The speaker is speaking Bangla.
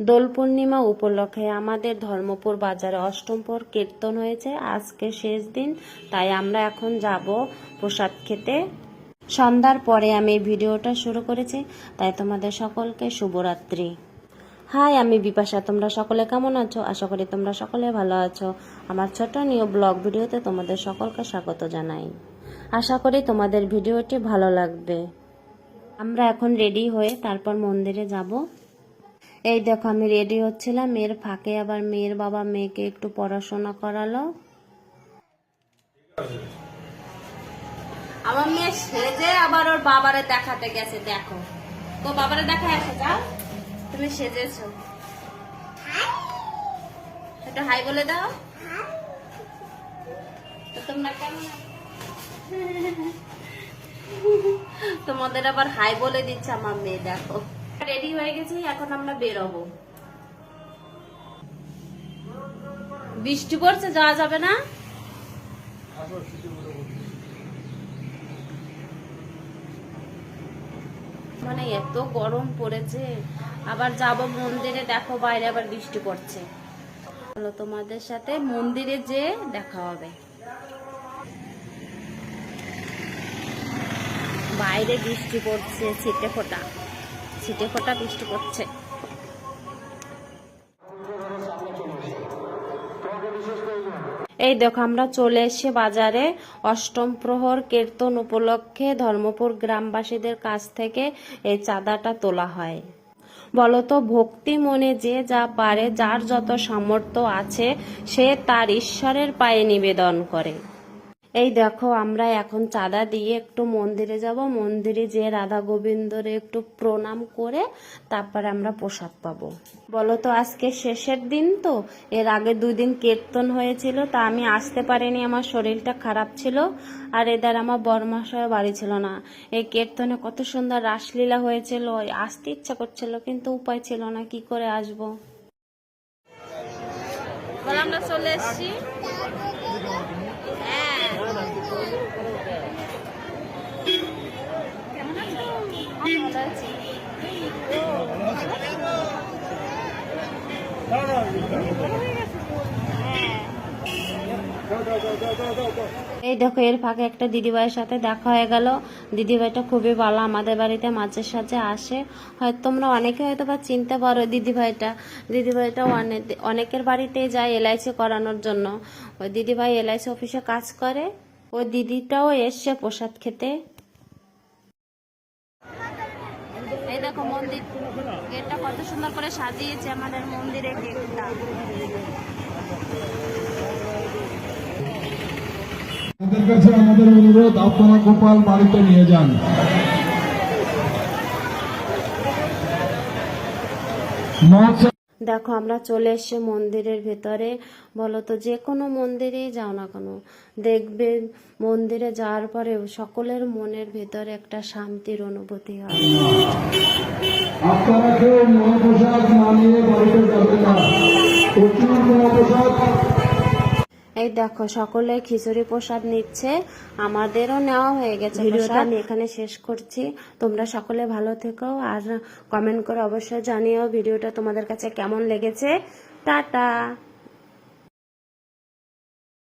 দোল পূর্ণিমা উপলক্ষে আমাদের ধর্মপুর বাজারে অষ্টমপুর কীর্তন হয়েছে। আজকে শেষ দিন, তাই আমরা এখন যাব প্রসাদ খেতে। সন্ধ্যার পরে আমি ভিডিওটা শুরু করেছি। তাই তোমাদের সকলকে শুভরাত্রি। হাই, আমি বিপাশা। তোমরা সকলে কেমন আছো? আশা করি তোমরা সকলে ভালো আছো। আমার ছোট নিউ ব্লগ ভিডিওতে তোমাদের সকলকে স্বাগত জানাই। আশা করি তোমাদের ভিডিওটি ভালো লাগবে। আমরা এখন রেডি হয়ে তারপর মন্দিরে যাব। এই দেখো, আমি রেডি হচ্ছিলাম। মেয়ের ফাঁকে আবার মেয়ের বাবা মেয়েকে একটু পড়াশোনা করালো। আমার মেয়ে সেজে আবার ওর বাবারে দেখাতে গেছে, দেখো। তো বাবারে দেখা এসে যাও। তুমি সেজেছো। একটু হাই বলে দাও। তোমরা কেমন? আছো? তোমাদের আবার হাই বলে দিচ্ছে আমার মেয়ে, দেখো। রেডি হয়ে গেছি, এখন আমরা বেরোবো। বৃষ্টি পড়ছে, যাওয়া যাবে না? মানে এত গরম পড়েছে, আবার যাব মন্দিরে, দেখো বাইরে আবার বৃষ্টি পড়ছে। চলো তোমাদের সাথে মন্দিরে যে দেখা হবে। বাইরে বৃষ্টি পড়ছে, ছিটে ফোটা। ছিটে ফোটা বৃষ্টি পড়ছে। এই দেখো, আমরা চলে এসে বাজারে অষ্টম প্রহর কীর্তন উপলক্ষে ধর্মপুর গ্রামবাসীদের কাছ থেকে এই চাঁদাটা তোলা হয়। বলতো, ভক্তি মনে যে যা পারে, যার যত সামর্থ্য আছে, সে তার ঈশ্বরের পায়ে নিবেদন করে। এই দেখো, আমরা এখন চাঁদা দিয়ে একটু মন্দিরে যাব। মন্দিরে যে রাধা গোবিন্দরে একটু প্রণাম করে তারপরে আমরা প্রসাদ পাবো। বলো তো, আজকে শেষের দিন তো? এর আগে দুই দিন কীর্তন হয়েছিল, তা আমি আসতে পারিনি, আমার শরীরটা খারাপ ছিল। আর এদের আমার বরমাশয় বাড়ি ছিল না। এই কীর্তনে কত সুন্দর রাসলীলা হয়েছিল আসতে ইচ্ছা করছিল, কিন্তু উপায় ছিল না, কি করে আসব? আমরা চলে এসেছি হ্যাঁ ভালো আছি এই দেখো, এর ফাঁকে একটা দিদিভাইয়ের সাথে দেখা হয়ে গেল। দিদিভাইটা খুবই ভালো, আমাদের বাড়িতে মাঝে সাঝে আসে। হয়তো তোমরা অনেকে হয়তো বা চিনতে পারো দিদিভাইটা। দিদিভাইটা অনেক অনেকের বাড়িতেই যায় এলআইসি করানোর জন্য। ওই দিদিভাই এলআইসি অফিসে কাজ করে। ওই দিদিটাও এসছে প্রসাদ খেতে দেখো মন্দির, গেটটা কত সুন্দর করে সাজিয়েছে আমাদের মন্দিরে গেটটা। আমাদের অনুরোধ, আপনারা গোপাল বাড়িতে নিয়ে যান। দেখো, আমরা চলে এসে মন্দিরের ভেতরে। বলো তো, যে কোনো মন্দিরেই যাও না কেন? দেখবে মন্দিরে যাওয়ার পরে সকলের মনের ভেতরে একটা শান্তির অনুভূতি হয়। এই দেখো সকলে খিচুড়ি প্রসাদ নিচ্ছে। আমাদেরও নেওয়া হয়ে গেছে ভিডিওটা আমি এখানে শেষ করছি। তোমরা সকলে ভালো থেকো আর কমেন্ট করে অবশ্যই জানিও ভিডিওটা তোমাদের কাছে কেমন লেগেছে। টাটা!